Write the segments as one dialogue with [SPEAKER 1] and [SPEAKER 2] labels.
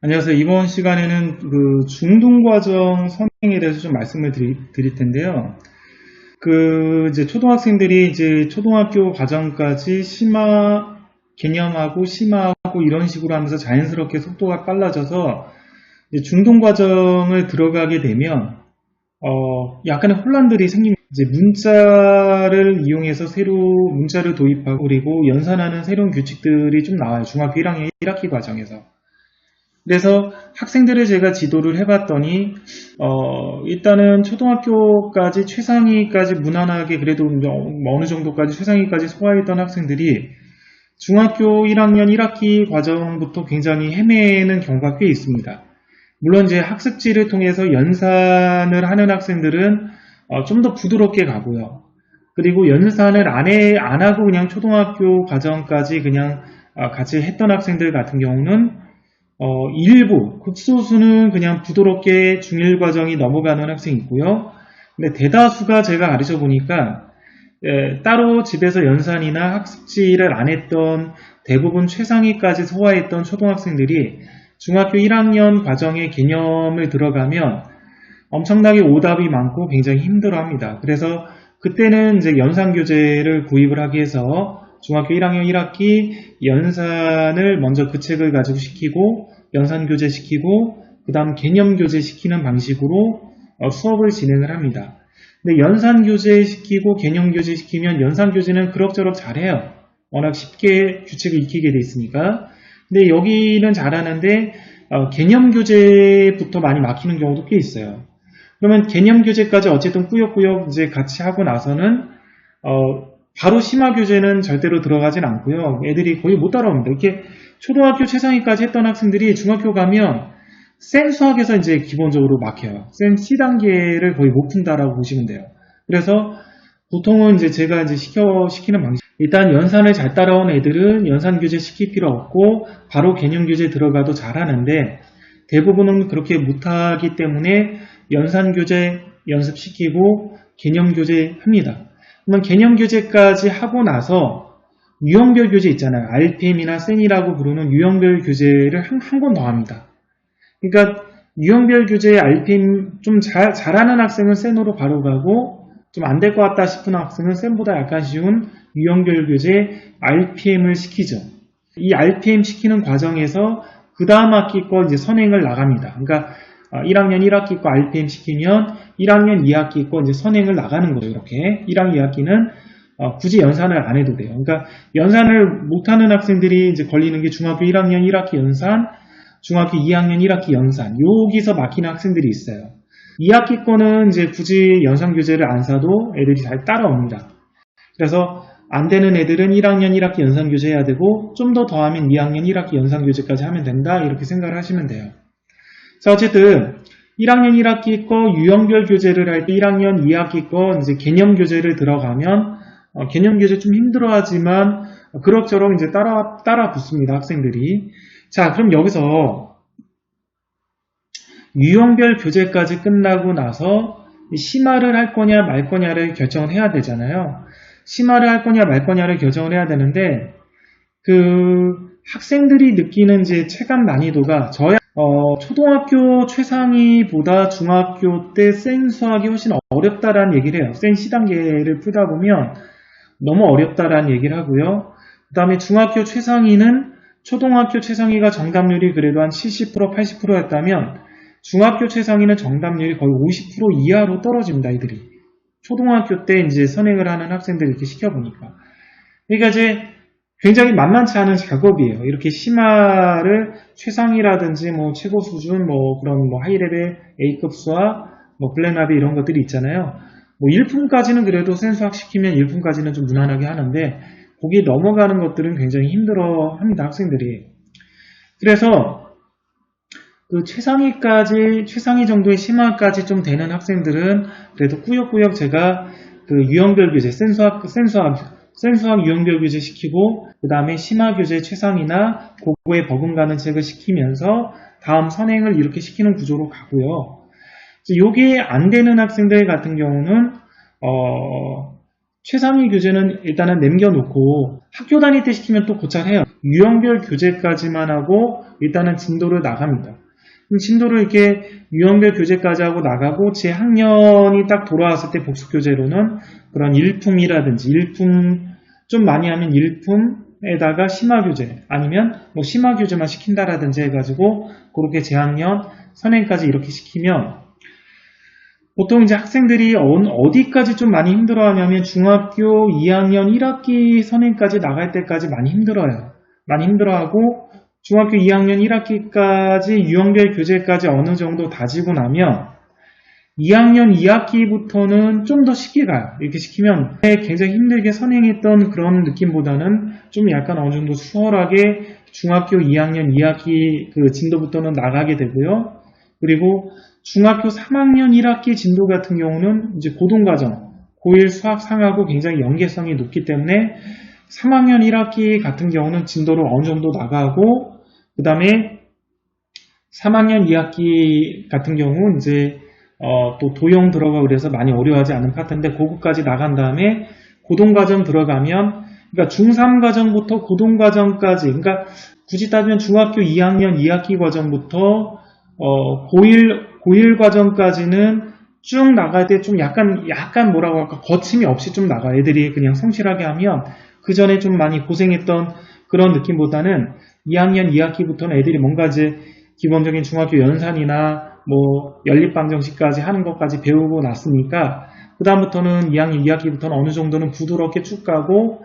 [SPEAKER 1] 안녕하세요. 이번 시간에는 그 중등과정 선행에 대해서 좀 말씀을 드리, 드릴 텐데요. 그 이제 초등학생들이 이제 초등학교 과정까지 심화 개념하고 심화하고 이런 식으로 하면서 자연스럽게 속도가 빨라져서 이제 중등 과정을 들어가게 되면 어 약간의 혼란들이 생깁니다. 이제 문자를 이용해서 새로 문자를 도입하고 그리고 연산하는 새로운 규칙들이 좀 나와요. 중학교 1학년 1학기 과정에서. 그래서 학생들을 제가 지도를 해봤더니 어, 일단은 초등학교까지 최상위까지 무난하게 그래도 어느 정도까지 최상위까지 소화했던 학생들이 중학교 1학년 1학기 과정부터 굉장히 헤매는 경우가 꽤 있습니다. 물론 이제 학습지를 통해서 연산을 하는 학생들은 어, 좀 더 부드럽게 가고요. 그리고 연산을 안, 해, 안 하고 그냥 초등학교 과정까지 그냥 어, 같이 했던 학생들 같은 경우는 어, 일부, 극소수는 그냥 부드럽게 중1 과정이 넘어가는 학생이 있고요. 근데 대다수가 제가 가르쳐 보니까 예, 따로 집에서 연산이나 학습지를 안 했던 대부분 최상위까지 소화했던 초등학생들이 중학교 1학년 과정의 개념을 들어가면 엄청나게 오답이 많고 굉장히 힘들어 합니다. 그래서 그때는 이제 연산 교재를 구입을 하기 위해서 중학교 1학년 1학기 연산을 먼저 그 책을 가지고 시키고 연산 교재 시키고 그 다음 개념 교재 시키는 방식으로 어, 수업을 진행을 합니다. 근데 연산 교재 시키고 개념 교재 시키면 연산 교재는 그럭저럭 잘해요. 워낙 쉽게 규칙을 익히게 돼 있으니까. 근데 여기는 잘하는데 어, 개념 교재부터 많이 막히는 경우도 꽤 있어요. 그러면 개념 교재까지 어쨌든 꾸역꾸역 이제 같이 하고 나서는 어, 바로 심화 교재는 절대로 들어가진 않고요. 애들이 거의 못 따라옵니다. 이렇게 초등학교 최상위까지 했던 학생들이 중학교 가면 센 수학에서 이제 기본적으로 막혀요. 센 C단계를 거의 못 푼다라고 보시면 돼요. 그래서 보통은 이제 제가 이제 시켜, 시키는 방식. 일단 연산을 잘 따라온 애들은 연산 교재 시킬 필요 없고 바로 개념 교재 들어가도 잘하는데 대부분은 그렇게 못하기 때문에 연산 교재 연습시키고 개념 교재 합니다. 그러면 개념 교재까지 하고 나서 유형별 교재 있잖아요. RPM이나 센이라고 부르는 유형별 교재를 한 권 더 합니다. 그러니까 유형별 교재 RPM 좀 잘, 잘하는 학생은 센으로 바로 가고 좀 안 될 것 같다 싶은 학생은 센보다 약간 쉬운 유형별 교재 RPM을 시키죠. 이 RPM 시키는 과정에서 그 다음 학기 거 이제 선행을 나갑니다. 그러니까 1학년 어, 1학기 거 RPM 시키면 1학년 2학기 거 이제 선행을 나가는 거예요. 이렇게 1학년 2학기는 어, 굳이 연산을 안 해도 돼요. 그러니까 연산을 못하는 학생들이 이제 걸리는 게 중학교 1학년 1학기 연산, 중학교 2학년 1학기 연산 여기서 막히는 학생들이 있어요. 2학기 거는 이제 굳이 연산 교재를 안 사도 애들이 잘 따라옵니다. 그래서 안 되는 애들은 1학년 1학기 연산 교재 해야 되고 좀 더 더하면 2학년 1학기 연산 교재까지 하면 된다 이렇게 생각을 하시면 돼요. 자 어쨌든 1학년 1학기 거 유형별 교재를 할 때 1학년 2학기 거 이제 개념 교재를 들어가면 어, 개념 교재 좀 힘들어하지만 그럭저럭 이제 따라 따라 붙습니다 학생들이. 자 그럼 여기서 유형별 교재까지 끝나고 나서 심화를 할 거냐 말 거냐를 결정을 해야 되잖아요. 심화를 할 거냐 말 거냐를 결정을 해야 되는데 그 학생들이 느끼는 이제 체감 난이도가 저야 어, 초등학교 최상위보다 중학교 때 센 수학이 훨씬 어렵다라는 얘기를 해요. 센 C단계를 풀다 보면 너무 어렵다라는 얘기를 하고요. 그 다음에 중학교 최상위는 초등학교 최상위가 정답률이 그래도 한 70% 80%였다면 중학교 최상위는 정답률이 거의 50% 이하로 떨어집니다. 이들이. 초등학교 때 이제 선행을 하는 학생들 이렇게 시켜보니까. 그러니까 이제 굉장히 만만치 않은 작업이에요. 이렇게 심화를 최상위라든지 뭐 최고 수준 뭐 그런 뭐 하이레벨 A급 수학 뭐 블랙나비 이런 것들이 있잖아요. 뭐 1품까지는 그래도 센수학 시키면 1품까지는 좀 무난하게 하는데 거기 넘어가는 것들은 굉장히 힘들어 합니다. 학생들이. 그래서 그 최상위까지 최상위 정도의 심화까지 좀 되는 학생들은 그래도 꾸역꾸역 제가 그 유형별 교재 센수학 센수학 센수학 유형별 교재 시키고 그 다음에 심화 교재 최상이나 고고에 버금가는 책을 시키면서 다음 선행을 이렇게 시키는 구조로 가고요. 이게 안 되는 학생들 같은 경우는 어, 최상위 교재는 일단은 남겨놓고 학교 다닐 때 시키면 또 고찰해요. 유형별 교재까지만 하고 일단은 진도를 나갑니다. 진도를 이렇게 유형별 교재까지 하고 나가고 제 학년이 딱 돌아왔을 때 복수 교재로는 그런 일품이라든지 일품 좀 많이 하면 일품에다가 심화 교재 아니면 뭐 심화 교재만 시킨다라든지 해가지고 그렇게 재학년 선행까지 이렇게 시키면 보통 이제 학생들이 어- 어디까지 좀 많이 힘들어 하냐면 중학교 2학년 1학기 선행까지 나갈 때까지 많이 힘들어요. 많이 힘들어하고 중학교 2학년 1학기까지 유형별 교재까지 어느 정도 다지고 나면 2학년 2학기부터는 좀 더 쉽게 가요. 이렇게 시키면 굉장히 힘들게 선행했던 그런 느낌보다는 좀 약간 어느 정도 수월하게 중학교 2학년 2학기 그 진도부터는 나가게 되고요. 그리고 중학교 3학년 1학기 진도 같은 경우는 이제 고등과정, 고1 수학 상하고 굉장히 연계성이 높기 때문에 3학년 1학기 같은 경우는 진도를 어느 정도 나가고 그 다음에 3학년 2학기 같은 경우 이제 어, 또 도형 들어가고 그래서 많이 어려워하지 않은 파트인데 고급까지 나간 다음에 고등과정 들어가면 그러니까 중3 과정부터 고등과정까지 그러니까 굳이 따지면 중학교 2학년 2학기 과정부터 어, 고1 고1 과정까지는 쭉 나갈 때 좀 약간 약간 뭐라고 할까? 거침이 없이 좀 나가. 애들이 그냥 성실하게 하면 그 전에 좀 많이 고생했던 그런 느낌보다는 2학년 2학기부터는 애들이 뭔가 이제 기본적인 중학교 연산이나 뭐 연립방정식까지 하는 것까지 배우고 났으니까 그 다음부터는 2학년 2학기부터는 어느 정도는 부드럽게 쭉 가고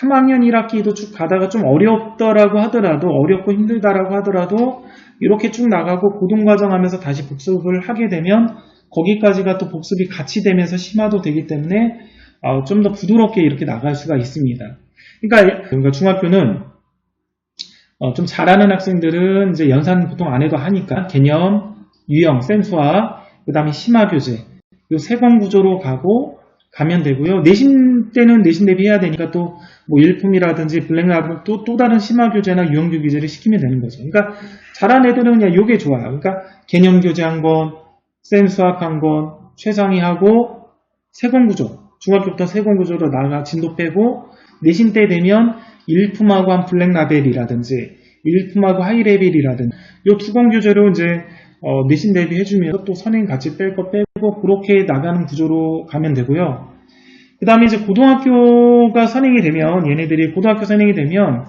[SPEAKER 1] 3학년 1학기도 쭉 가다가 좀 어렵더라고 하더라도 어렵고 힘들다라고 하더라도 이렇게 쭉 나가고 고등과정 하면서 다시 복습을 하게 되면 거기까지가 또 복습이 같이 되면서 심화도 되기 때문에 어, 좀더 부드럽게 이렇게 나갈 수가 있습니다. 그러니까, 그러니까 중학교는 어, 좀 잘하는 학생들은 이제 연산 보통 안 해도 하니까 개념, 유형, 센수화, 그 다음에 심화 교재 이세권 구조로 가고 가면 되고요. 내신 때는 내신 대비 해야 되니까 또 뭐 일품이라든지 블랙라브 또, 또 다른 심화 교재나 유형 교재를 시키면 되는 거죠. 그러니까 잘하는 애들은 그냥 요게 좋아요. 그러니까 개념 교재 한 권, 센수학 한 권, 최상위 하고 세권 구조. 중학교부터 세권 구조로 나가 진도 빼고 내신 때 되면 일품하고 한 블랙라벨이라든지 일품하고 하이레벨이라든지 요 두 권 교재로 이제 어, 내신 대비 해주면서 또 선행 같이 뺄 거 빼고 그렇게 나가는 구조로 가면 되고요. 그 다음에 이제 고등학교가 선행이 되면 얘네들이 고등학교 선행이 되면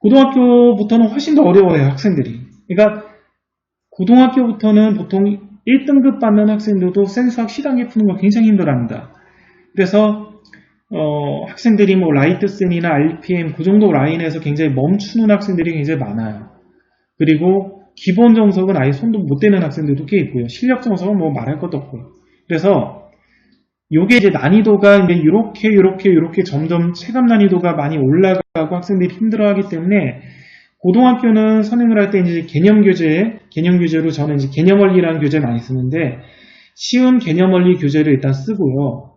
[SPEAKER 1] 고등학교부터는 훨씬 더 어려워요 학생들이. 그러니까 고등학교부터는 보통 1등급 받는 학생들도 센수학 시단계 푸는 거 굉장히 힘들어합니다. 그래서 어, 학생들이 뭐 라이트센이나 RPM 그 정도 라인에서 굉장히 멈추는 학생들이 굉장히 많아요. 그리고 기본 정석은 아예 손도 못 대는 학생들도 꽤 있고요. 실력 정석은 뭐 말할 것도 없고요. 그래서 요게 이제 난이도가 이제 이렇게 이렇게 이렇게 점점 체감 난이도가 많이 올라가고 학생들이 힘들어하기 때문에 고등학교는 선행을 할 때 이제 개념 교재, 개념 교재로 저는 이제 개념 원리라는 교재 많이 쓰는데 쉬운 개념 원리 교재를 일단 쓰고요.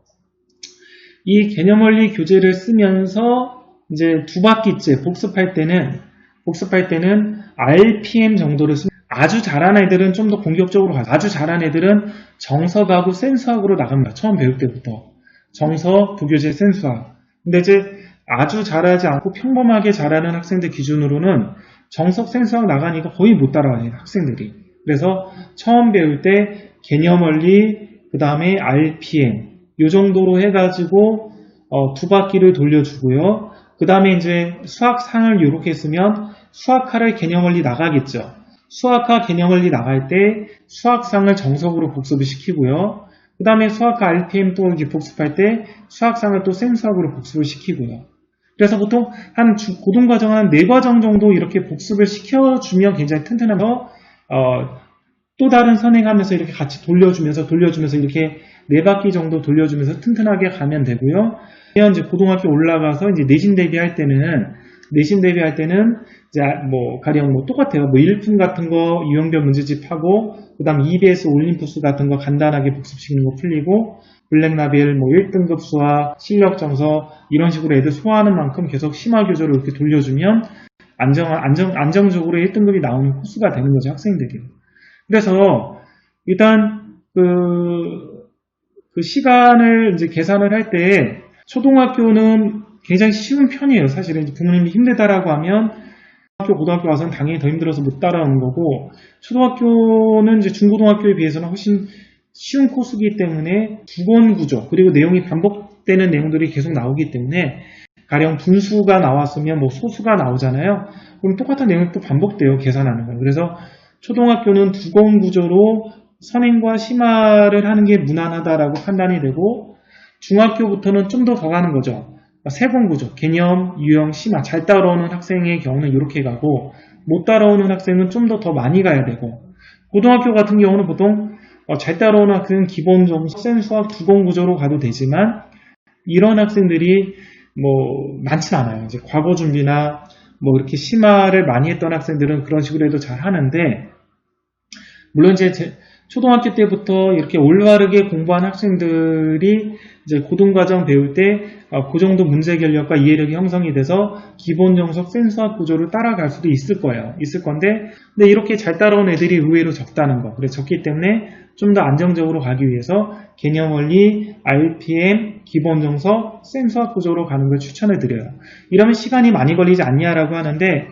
[SPEAKER 1] 이 개념 원리 교재를 쓰면서 이제 두 바퀴째 복습할 때는 복습할 때는 RPM 정도를 쓰면 아주 잘하는 애들은 좀 더 공격적으로 가죠. 아주 잘하는 애들은 정석하고 센수학으로 나갑니다. 처음 배울 때부터. 정석, 부교재, 센수학. 근데 이제 아주 잘하지 않고 평범하게 잘하는 학생들 기준으로는 정석, 센수학 나가니까 거의 못 따라가요. 학생들이. 그래서 처음 배울 때 개념 원리, 그 다음에 RPM 요 정도로 해가지고 어, 두 바퀴를 돌려주고요. 그 다음에 이제 수학상을 이렇게 쓰면 수학화를 개념 원리 나가겠죠. 수학화 개념 원리 나갈 때 수학상을 정석으로 복습을 시키고요. 그 다음에 수학화 RPM 또 이제 복습할 때 수학상을 또 센수학으로 복습을 시키고요. 그래서 보통 한 주- 고등과정 한 4과정 정도 이렇게 복습을 시켜주면 굉장히 튼튼하면서 어, 또 다른 선행하면서 이렇게 같이 돌려주면서 돌려주면서 이렇게 네 바퀴 정도 돌려주면서 튼튼하게 가면 되고요. 이제 고등학교 올라가서 이제 내신 대비할 때는 내신 대비할 때는 이제 뭐 가령 뭐 똑같아요. 뭐 일품 같은 거 유형별 문제집 하고 그다음 EBS 올림푸스 같은 거 간단하게 복습시키는 거 풀리고 블랙라벨 뭐 1등급 수학 실력 정서 이런 식으로 애들 소화하는 만큼 계속 심화 교조를 이렇게 돌려주면 안정 안정 안정적으로 1등급이 나오는 코스가 되는 거죠 학생들이. 그래서 일단 그, 그 시간을 이제 계산을 할 때 초등학교는 굉장히 쉬운 편이에요. 사실은 부모님이 힘들다라고 하면 학교, 고등학교 와서는 당연히 더 힘들어서 못 따라오는 거고 초등학교는 이제 중고등학교에 비해서는 훨씬 쉬운 코스이기 때문에 두권 구조 그리고 내용이 반복되는 내용들이 계속 나오기 때문에 가령 분수가 나왔으면 뭐 소수가 나오잖아요. 그럼 똑같은 내용이 또 반복돼요. 계산하는 거예요. 그래서 초등학교는 두권 구조로 선행과 심화를 하는 게 무난하다라고 판단이 되고 중학교부터는 좀 더 더 가는 거죠. 세권 구조, 개념, 유형, 심화 잘 따라오는 학생의 경우는 이렇게 가고 못 따라오는 학생은 좀 더더 많이 가야 되고 고등학교 같은 경우는 보통 어, 잘 따라오는 학생은 기본적으로 센 수학 두권 구조로 가도 되지만 이런 학생들이 뭐 많진 않아요. 이제 과거 준비나 뭐 이렇게 심화를 많이 했던 학생들은 그런 식으로 해도 잘 하는데 물론 이제 제- 초등학교 때부터 이렇게 올바르게 공부한 학생들이 이제 고등과정 배울 때 그 정도 문제 결력과 이해력이 형성이 돼서 기본 정석 센수학 구조를 따라갈 수도 있을 거예요. 있을 건데 근데 이렇게 잘 따라온 애들이 의외로 적다는 거. 그래서 적기 때문에 좀 더 안정적으로 가기 위해서 개념 원리, RPM, 기본 정석, 센수학 구조로 가는 걸 추천을 드려요. 이러면 시간이 많이 걸리지 않냐라고 하는데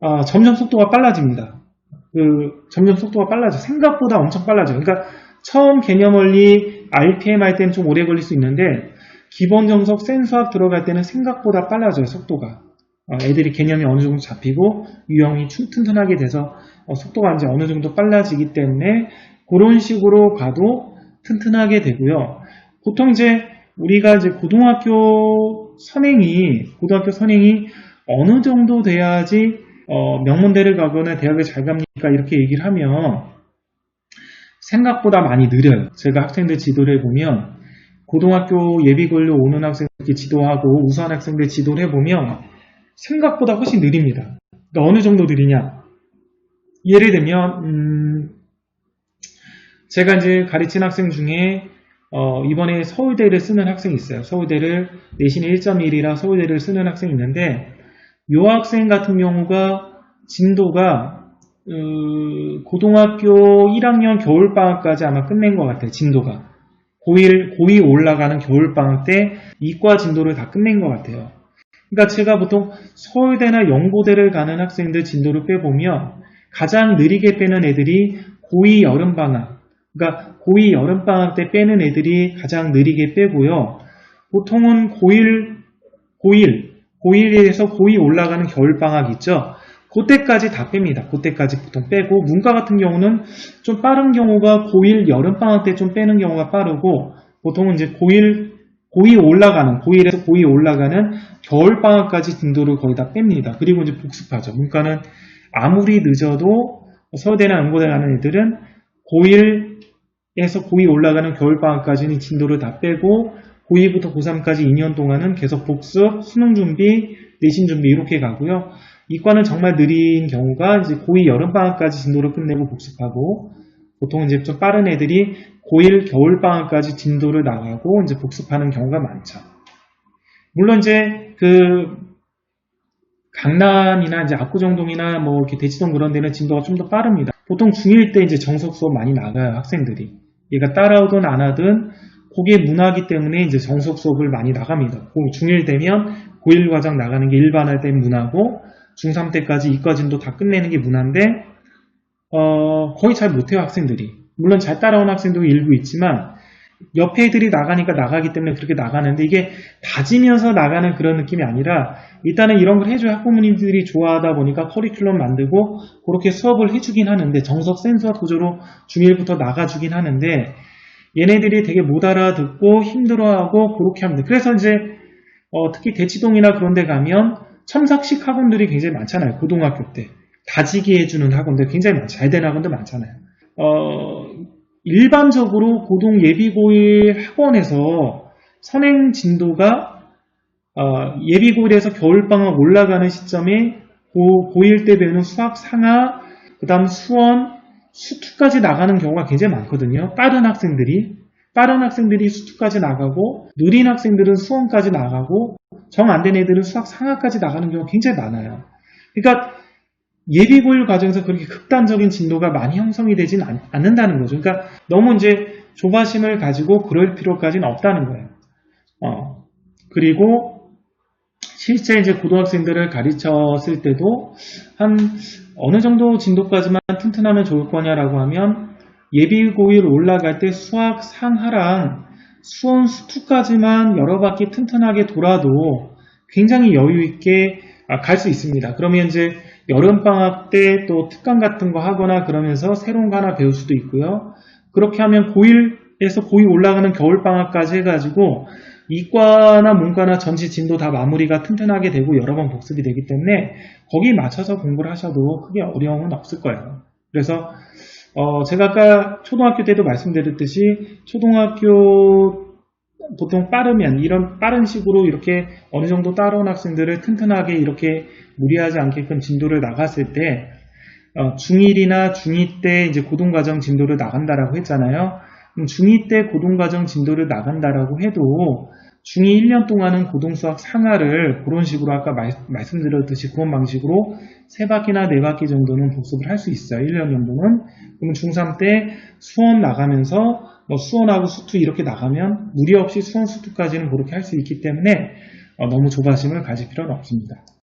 [SPEAKER 1] 어, 점점 속도가 빨라집니다. 그 점점 속도가 빨라져. 생각보다 엄청 빨라져요. 그러니까 처음 개념 원리 RPM 할 때는 좀 오래 걸릴 수 있는데 기본 정석 센수학 들어갈 때는 생각보다 빨라져요. 속도가. 어, 애들이 개념이 어느 정도 잡히고 유형이 춘- 튼튼하게 돼서 어, 속도가 이제 어느 정도 빨라지기 때문에 그런 식으로 가도 튼튼하게 되고요. 보통 이제 우리가 이제 고등학교 선행이 고등학교 선행이 어느 정도 돼야지 어, 명문대를 가거나 대학을 잘 갑니까 이렇게 얘기를 하면 생각보다 많이 느려요. 제가 학생들 지도를 해보면 고등학교 예비고일로 오는 학생 이렇게 지도하고 우수한 학생들 지도를 해보면 생각보다 훨씬 느립니다. 그러니까 어느 정도 느리냐? 예를 들면 음, 제가 이제 가르친 학생 중에 어, 이번에 서울대를 쓰는 학생이 있어요. 서울대를 내신이 1.1이라 서울대를 쓰는 학생이 있는데 이 학생 같은 경우가 진도가 어, 고등학교 1학년 겨울방학까지 아마 끝낸 것 같아요. 진도가. 고1, 고2 올라가는 겨울방학 때 이과 진도를 다 끝낸 것 같아요. 그러니까 제가 보통 서울대나 연고대를 가는 학생들 진도를 빼보면 가장 느리게 빼는 애들이 고2 여름방학. 그러니까 고2 여름방학 때 빼는 애들이 가장 느리게 빼고요. 보통은 고1, 고1, 고1에서 고2 올라가는 겨울방학 있죠? 그때까지 다 뺍니다. 그때까지 보통 빼고 문과 같은 경우는 좀 빠른 경우가 고1 여름방학 때 좀 빼는 경우가 빠르고 보통은 이제 고1 고2 올라가는 고1에서 고2 올라가는 겨울방학까지 진도를 거의 다 뺍니다. 그리고 이제 복습하죠. 문과는 아무리 늦어도 서울대나 연고대 가는 애들은 고1에서 고2 올라가는 겨울방학까지는 진도를 다 빼고 고2부터 고3까지 2년 동안은 계속 복습, 수능 준비, 내신 준비 이렇게 가고요. 이과는 정말 느린 경우가 이제 고2 여름방학까지 진도를 끝내고 복습하고 보통 이제 좀 빠른 애들이 고1 겨울방학까지 진도를 나가고 이제 복습하는 경우가 많죠. 물론 이제 그 강남이나 이제 압구정동이나 뭐 이렇게 대치동 그런 데는 진도가 좀 더 빠릅니다. 보통 중1 때 이제 정석 수업 많이 나가요, 학생들이. 얘가 따라오든 안 하든 그게 문화기 때문에 이제 정석 수업을 많이 나갑니다. 중1 되면 고1 과정 나가는 게 일반화 된 문화고 중3 때까지 이과 진도 다 끝내는 게 문화인데 어, 거의 잘 못해요 학생들이. 물론 잘 따라오는 학생도 일부 있지만 옆에 애들이 나가니까 나가기 때문에 그렇게 나가는데 이게 다지면서 나가는 그런 느낌이 아니라 일단은 이런 걸 해줘야 학부모님들이 좋아하다 보니까 커리큘럼 만들고 그렇게 수업을 해주긴 하는데 정석 센수학 구조로 중1부터 나가주긴 하는데 얘네들이 되게 못 알아듣고 힘들어하고 그렇게 합니다. 그래서 이제 어, 특히 대치동이나 그런 데 가면 첨삭식 학원들이 굉장히 많잖아요. 고등학교 때. 다지게 해주는 학원들 굉장히 많, 잘된 학원들 많잖아요. 어, 일반적으로 고등 예비고일 학원에서 선행 진도가 어, 예비고일에서 겨울방학 올라가는 시점에 고, 고1 때 배우는 수학 상하, 그 다음 수원, 수투까지 나가는 경우가 굉장히 많거든요. 빠른 학생들이. 빠른 학생들이 수투까지 나가고, 느린 학생들은 수원까지 나가고, 정 안 된 애들은 수학 상하까지 나가는 경우가 굉장히 많아요. 그러니까 예비 고일 과정에서 그렇게 극단적인 진도가 많이 형성이 되진 않, 않는다는 거죠. 그러니까 너무 이제 조바심을 가지고 그럴 필요까지는 없다는 거예요. 어, 그리고 실제 이제 고등학생들을 가르쳤을 때도 한 어느 정도 진도까지만 튼튼하면 좋을 거냐라고 하면 예비 고일 올라갈 때 수학 상하랑 수원 수투까지만 여러 바퀴 튼튼하게 돌아도 굉장히 여유 있게 갈 수 있습니다. 그러면 이제 여름방학 때 또 특강 같은 거 하거나 그러면서 새로운 거 하나 배울 수도 있고요. 그렇게 하면 고1에서 고2 올라가는 겨울방학까지 해가지고 이과나 문과나 전체 진도 다 마무리가 튼튼하게 되고 여러 번 복습이 되기 때문에 거기에 맞춰서 공부를 하셔도 크게 어려움은 없을 거예요. 그래서 어, 제가 아까 초등학교 때도 말씀드렸듯이 초등학교 보통 빠르면 이런 빠른 식으로 이렇게 어느 정도 따라온 학생들을 튼튼하게 이렇게 무리하지 않게끔 진도를 나갔을 때 어, 중1이나 중2 때 이제 고등과정 진도를 나간다라고 했잖아요. 그럼 중2 때 고등과정 진도를 나간다라고 해도 중2 1년 동안은 고등수학 상하를 그런 식으로 아까 말, 말씀드렸듯이 그런 방식으로 세 바퀴나 네 바퀴 정도는 복습을 할 수 있어요. 1년 정도는. 그러면 중3 때 수원 나가면서 뭐 수원하고 수투 이렇게 나가면 무리 없이 수원 수투까지는 그렇게 할 수 있기 때문에 어, 너무 조바심을 가질 필요는 없습니다.